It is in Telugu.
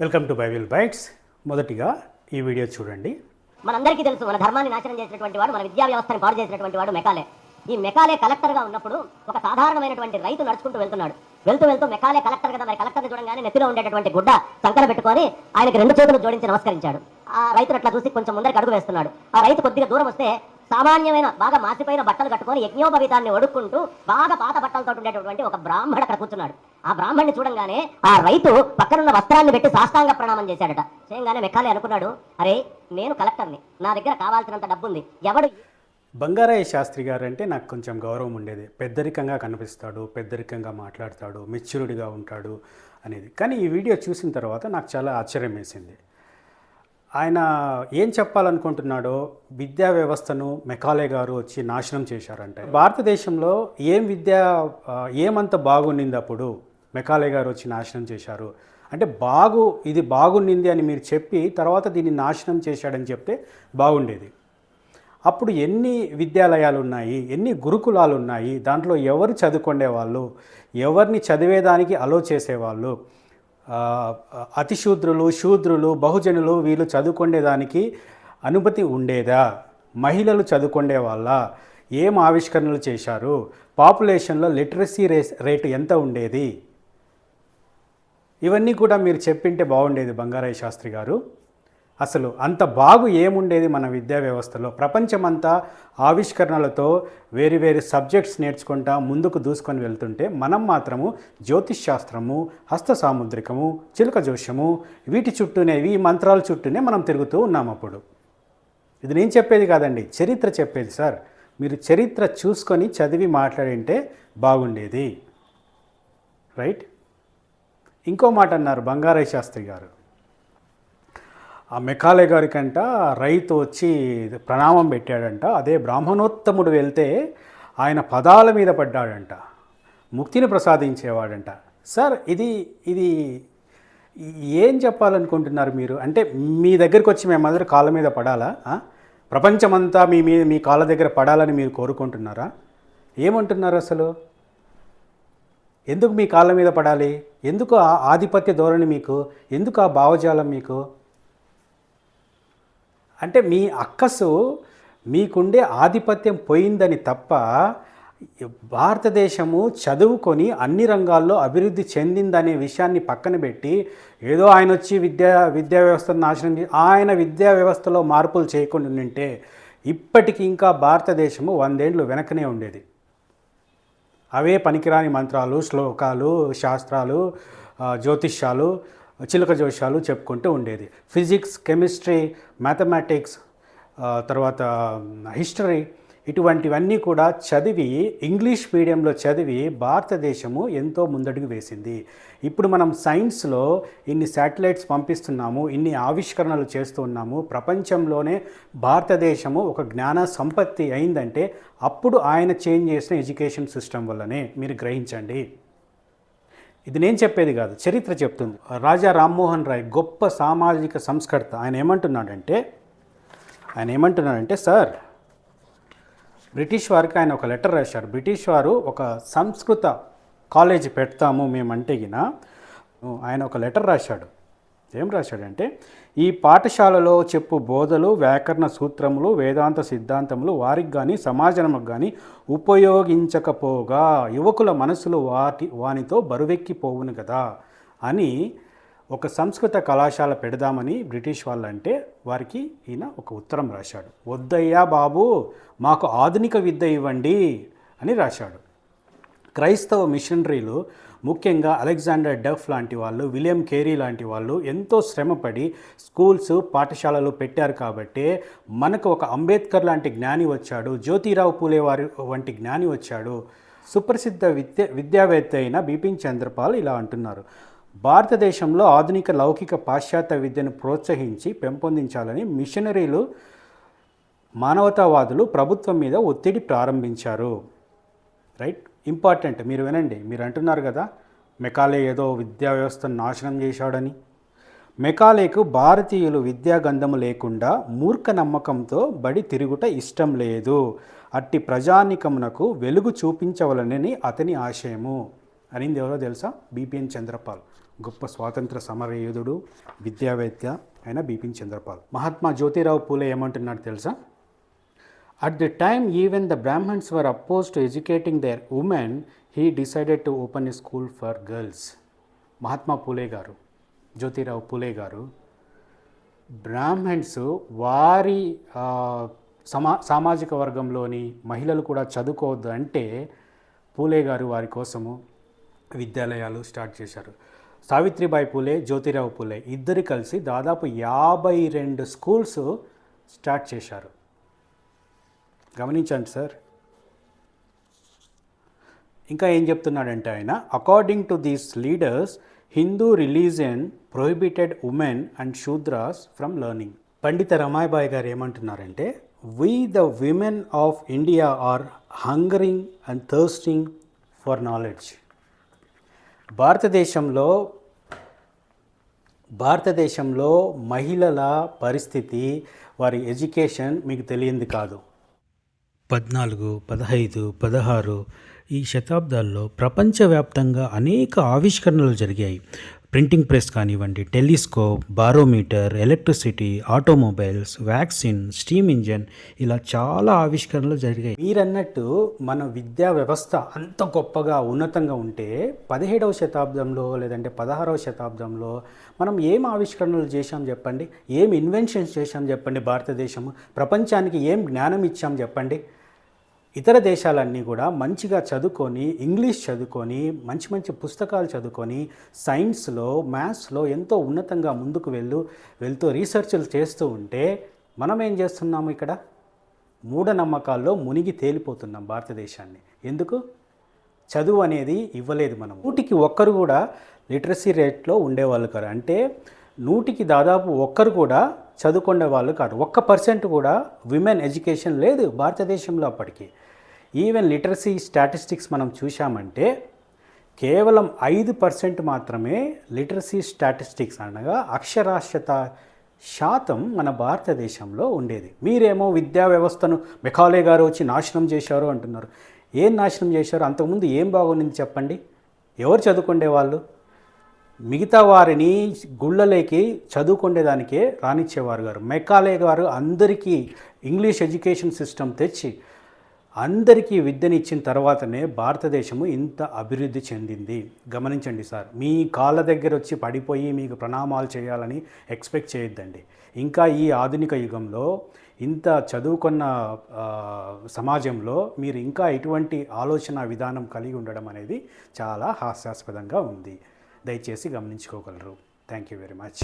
Welcome to Bible bytes. మొదటిగా ఈ వీడియో చూడండి. మనందరికీ తెలుసు మన ధర్మాన్ని నాశనం చేసినటువంటి వాడు మన విద్యా వ్యవస్థను పాడు చేసినటువంటి వాడు మెకాలే. ఈ మెకాలే కలెక్టర్గా ఉన్నప్పుడు ఒక సాధారణమైనటువంటి రైతు నడుచుకుంటూ వెళ్తున్నాడు. వెళ్తూ వెళ్తూ మెకాలే కలెక్టర్ కదా మరి. కలెక్టర్ చూడగానే నెత్తిలో ఉండేటటువంటి గుడ్డ సంకర పెట్టుకొని ఆయనకి రెండు చేతులు జోడించి నమస్కరించాడు. ఆ రైతు అట్లా చూసి కొంచెం ముందరికి అడుగు వేస్తున్నాడు. ఆ రైతు కొద్దిగా దూరం వస్తే సామాన్యమైన బాగా మాసిపోయిన బట్టలు కట్టుకొని యజ్ఞోపవీతాన్ని ఒడుక్కుంటూ బాగా పాత బట్టలతో ఉండేటటువంటి ఒక బ్రాహ్మణ అక్కడ కూర్చున్నాడు. ఆ బ్రాహ్మణ్ణి చూడంగానే ఆ రైతు పక్కనున్న వస్త్రాన్ని పెట్టి సాష్టాంగ ప్రణామం చేశాడట. చేయగానే మెక్కాలి అనుకున్నాడు. అరే నేను కలెక్టర్ని. నా దగ్గర కావాల్సినంత డబ్బు ఉంది ఎవడు బంగారాయ శాస్త్రి గారు అంటే నాకు కొంచెం గౌరవం ఉండేది. పెద్దరికంగా కనిపిస్తాడు పెద్దరికంగా మాట్లాడతాడు మెచ్యూర్డ్గా ఉంటాడు అనేది. కానీ ఈ వీడియో చూసిన తర్వాత నాకు చాలా ఆశ్చర్యం వేసింది. ఆయన ఏం చెప్పాలనుకుంటున్నాడో విద్యా వ్యవస్థను మెకాలే గారు వచ్చి నాశనం చేశారంటే. భారతదేశంలో ఏం విద్య ఏమంత బాగుండింది అప్పుడు? మెకాలే గారు వచ్చి నాశనం చేశారు. అంటే బాగు ఇది బాగుండింది అని మీరు చెప్పి తర్వాత దీన్ని నాశనం చేశాడని చెప్తే బాగుండేది. అప్పుడు ఎన్ని విద్యాలయాలు ఉన్నాయి ఎన్ని గురుకులాలు ఉన్నాయి దాంట్లో ఎవరు చదువుకునేవాళ్ళు ఎవరిని చదివేదానికి అలో చేసేవాళ్ళు అతిశూద్రులు శూద్రులు బహుజనులు వీళ్ళు చదువుకునేదానికి అనుమతి ఉండేదా? మహిళలు చదువుకునే వాళ్ళ ఏం ఆవిష్కరణలు చేశారు? పాపులేషన్లో లిటరసీ రేస్ రేటు ఎంత ఉండేది? ఇవన్నీ కూడా మీరు చెప్పింటే బాగుండేది బంగారాయ శాస్త్రి గారు. అసలు అంత బాగు ఏముండేది మన విద్యా వ్యవస్థలో? ప్రపంచమంతా ఆవిష్కరణలతో వేరు వేరు సబ్జెక్ట్స్ నేర్చుకుంటా ముందుకు దూసుకొని వెళ్తుంటే మనం మాత్రము జ్యోతిష్ శాస్త్రము హస్త సాముద్రికము చిలుక జోష్యము వీటి చుట్టూనే ఈ మంత్రాల చుట్టూనే మనం తిరుగుతూ ఉన్నాం అప్పుడు. ఇది నేను చెప్పేది కాదండి చరిత్ర చెప్పేది సార్. మీరు చరిత్ర చూసుకొని చదివి మాట్లాడింటే బాగుండేది. రైట్? ఇంకో మాట అన్నారు బంగారాయ శాస్త్రి గారు. ఆ మెకాలే గారికంట రైతు వచ్చి ప్రణామం పెట్టాడంట అదే బ్రాహ్మణోత్తముడు వెళ్తే ఆయన పదాల మీద పడ్డాడంట ముక్తిని ప్రసాదించేవాడంట. సార్ ఇది ఇది ఏం చెప్పాలనుకుంటున్నారు మీరు? అంటే మీ దగ్గరికి వచ్చి మేమందరూ కాళ్ళ మీద పడాలా? ప్రపంచమంతా మీ మీ మీ కాళ్ళ దగ్గర పడాలని మీరు కోరుకుంటున్నారా? ఏమంటున్నారు అసలు? ఎందుకు మీ కాళ్ళ మీద పడాలి? ఎందుకు ఆ ఆధిపత్య ధోరణి మీకు? ఎందుకు ఆ భావజాలం మీకు? అంటే మీ అక్కసు మీకుండే ఆధిపత్యం పోయిందని తప్ప భారతదేశము చదువుకొని అన్ని రంగాల్లో అభివృద్ధి చెందిందనే విషయాన్ని పక్కన పెట్టి ఏదో ఆయన వచ్చి విద్యా విద్యా వ్యవస్థను నాశనం ఆయన విద్యా వ్యవస్థలో మార్పులు చేయకుండా ఉంటే ఇప్పటికి ఇంకా భారతదేశము వందేండ్లు వెనకనే ఉండేది. అవే పనికిరాని మంత్రాలు శ్లోకాలు శాస్త్రాలు జ్యోతిష్యాలు చిలుక జోష్యాలు చెప్పుకుంటూ ఉండేది. ఫిజిక్స్ కెమిస్ట్రీ మ్యాథమెటిక్స్ తర్వాత హిస్టరీ ఇటువంటివన్నీ కూడా చదివి ఇంగ్లీష్ మీడియంలో చదివి భారతదేశము ఎంతో ముందడుగు వేసింది. ఇప్పుడు మనం సైన్స్లో ఇన్ని శాటిలైట్స్ పంపిస్తున్నాము ఇన్ని ఆవిష్కరణలు చేస్తూ ఉన్నాము. ప్రపంచంలోనే భారతదేశము ఒక జ్ఞాన సంపత్తి అయిందంటే అప్పుడు ఆయన చేంజ్ చేసిన ఎడ్యుకేషన్ సిస్టమ్ వల్లనే మీరు గ్రహించండి. ఇది నేను చెప్పేది కాదు చరిత్ర చెప్తుంది. రాజా రామ్మోహన్ రాయ్ గొప్ప సామాజిక సంస్కర్త. ఆయన ఏమంటున్నాడంటే ఆయన ఏమంటున్నాడంటే సార్ బ్రిటిష్ వారికి ఆయన ఒక లెటర్ రాశారు. బ్రిటిష్ వారు ఒక సంస్కృత కాలేజ్ పెడతాము మేమంటే గిన ఆయన ఒక లెటర్ రాశాడు. ఏం రాశాడంటే ఈ పాఠశాలలో చెప్పు బోధలు వ్యాకరణ సూత్రములు వేదాంత సిద్ధాంతములు వారికి కానీ సమాజములకు కానీ ఉపయోగించకపోగా యువకుల మనసులు వాటి వానితో బరువెక్కిపోవును కదా అని ఒక సంస్కృత కళాశాల పెడదామని బ్రిటిష్ వాళ్ళంటే వారికి ఈయన ఒక ఉత్తరం రాశాడు. వద్దయ్యా బాబు మాకు ఆధునిక విద్య ఇవ్వండి అని రాశాడు. క్రైస్తవ మిషనరీలు ముఖ్యంగా అలెగ్జాండర్ డఫ్ లాంటి వాళ్ళు విలియం కేరీ లాంటి వాళ్ళు ఎంతో శ్రమపడి స్కూల్స్ పాఠశాలలు పెట్టారు కాబట్టి మనకు ఒక అంబేద్కర్ లాంటి జ్ఞాని వచ్చాడు జ్యోతిరావు పూలే వారి వంటి జ్ఞాని వచ్చాడు. సుప్రసిద్ధ విద్య విద్యావేత్త అయిన బిపిన్ చంద్రపాల్ ఇలా అంటున్నారు. భారతదేశంలో ఆధునిక లౌకిక పాశ్చాత్య విద్యను ప్రోత్సహించి పెంపొందించాలని మిషనరీలు మానవతావాదులు ప్రభుత్వం మీద ఒత్తిడి ప్రారంభించారు. రైట్? ఇంపార్టెంట్. మీరు వినండి. మీరు అంటున్నారు కదా మెకాలే ఏదో విద్యా వ్యవస్థను నాశనం చేశాడని. మెకాలేకు భారతీయులు విద్యాగంధము లేకుండా మూర్ఖ నమ్మకంతో బడి తిరుగుట ఇష్టం లేదు. అట్టి ప్రజానికమునకు వెలుగు చూపించవలనని అతని ఆశయము. అనింది ఎవరో తెలుసా? బీపీఎన్ చంద్రపాల్. గొప్ప స్వాతంత్ర సమరయోధుడు విద్యావేత్త అయిన బిపిన్ చంద్రపాల్. మహాత్మా జ్యోతిరావు పూలే ఏమంటున్నాడు తెలుసా? At the time even the Brahmins were oppose to educating their women he decided to open a school for girls Mahatma Phule గారు జ్యోతిరావు పూలే గారు బ్రాహ్మణ్స్ వారి సమా సామాజిక వర్గంలోని మహిళలు కూడా చదువుకోవద్దు అంటే పూలే గారు వారి కోసము విద్యాలయాలు స్టార్ట్ చేశారు. సావిత్రిబాయి పూలే జ్యోతిరావు పూలే ఇద్దరు కలిసి దాదాపు యాభై రెండు స్కూల్స్ స్టార్ట్ చేశారు. గమనించండి సార్. ఇంకా ఏం చెప్తున్నాడంటే ఆయన according to these leaders Hindu religion prohibited women and Shudras from learning Pandita Ramabai గారు ఏమంటున్నారంటే we the women of India are hungering and thirsting for knowledge భారతదేశంలో భారతదేశంలో మహిళల పరిస్థితి వారి ఎడ్యుకేషన్ మీకు తెలియంది కాదు. పద్నాలుగు పదహైదు పదహారు ఈ శతాబ్దాల్లో ప్రపంచవ్యాప్తంగా అనేక ఆవిష్కరణలు జరిగాయి. ప్రింటింగ్ ప్రెస్ కానివ్వండి telescope barometer electricity automobiles vaccine steam engine ఇలా చాలా ఆవిష్కరణలు జరిగాయి. మీరన్నట్టు మన విద్యా వ్యవస్థ అంత గొప్పగా ఉన్నతంగా ఉంటే పదిహేడవ శతాబ్దంలో లేదంటే పదహారవ శతాబ్దంలో మనం ఏం ఆవిష్కరణలు చేశాం చెప్పండి? ఏం ఇన్వెన్షన్స్ చేశాం చెప్పండి భారతదేశము? ప్రపంచానికి ఏం జ్ఞానం ఇచ్చాం చెప్పండి? ఇతర దేశాలన్నీ కూడా మంచిగా చదువుకొని ఇంగ్లీష్ చదువుకొని మంచి మంచి పుస్తకాలు చదువుకొని సైన్స్లో మ్యాథ్స్లో ఎంతో ఉన్నతంగా ముందుకు వెళ్ళు వెళ్తూ రీసెర్చ్లు చేస్తూ ఉంటే మనం ఏం చేస్తున్నాము ఇక్కడ? మూఢనమ్మకాల్లో మునిగి తేలిపోతున్నాం భారతదేశాన్ని. ఎందుకు? చదువు అనేది ఇవ్వలేదు మనం నూటికి ఒక్కరు కూడా లిటరసీ రేట్లో ఉండేవాళ్ళు కాదు అంటే నూటికి దాదాపు ఒక్కరు కూడా చదువుకునే వాళ్ళు కాదు. ఒక్క పర్సెంట్ కూడా విమెన్ ఎడ్యుకేషన్ లేదు భారతదేశంలో అప్పటికి. ఈవెన్ లిటరసీ స్టాటిస్టిక్స్ మనం చూసామంటే కేవలం ఐదు పర్సెంట్ మాత్రమే లిటరసీ స్టాటిస్టిక్స్ అనగా అక్షరాస్యత శాతం మన భారతదేశంలో ఉండేది. మీరేమో విద్యా వ్యవస్థను మెకాలే గారు వచ్చి నాశనం చేశారు అంటున్నారు. ఏం నాశనం చేశారు? అంతకుముందు ఏం బాగుంది చెప్పండి? ఎవరు చదువుకుండే వాళ్ళు మిగతా వారిని గుళ్ళలోకి చదువుకునేదానికే రానిచ్చేవారు గారు. మెకాలే గారు అందరికీ ఇంగ్లీష్ ఎడ్యుకేషన్ సిస్టమ్ తెచ్చి అందరికీ విద్యని ఇచ్చిన తర్వాతనే భారతదేశము ఇంత అభివృద్ధి చెందింది. గమనించండి సార్ మీ కాళ్ళ దగ్గర వచ్చి పడిపోయి మీకు ప్రణామాలు చేయాలని ఎక్స్పెక్ట్ చేయొద్దండి. ఇంకా ఈ ఆధునిక యుగంలో ఇంత చదువుకున్న సమాజంలో మీరు ఇంకా ఇటువంటి ఆలోచన విధానం కలిగి ఉండడం అనేది చాలా హాస్యాస్పదంగా ఉంది. దయచేసి గమనించుకోగలరు. Thank you very much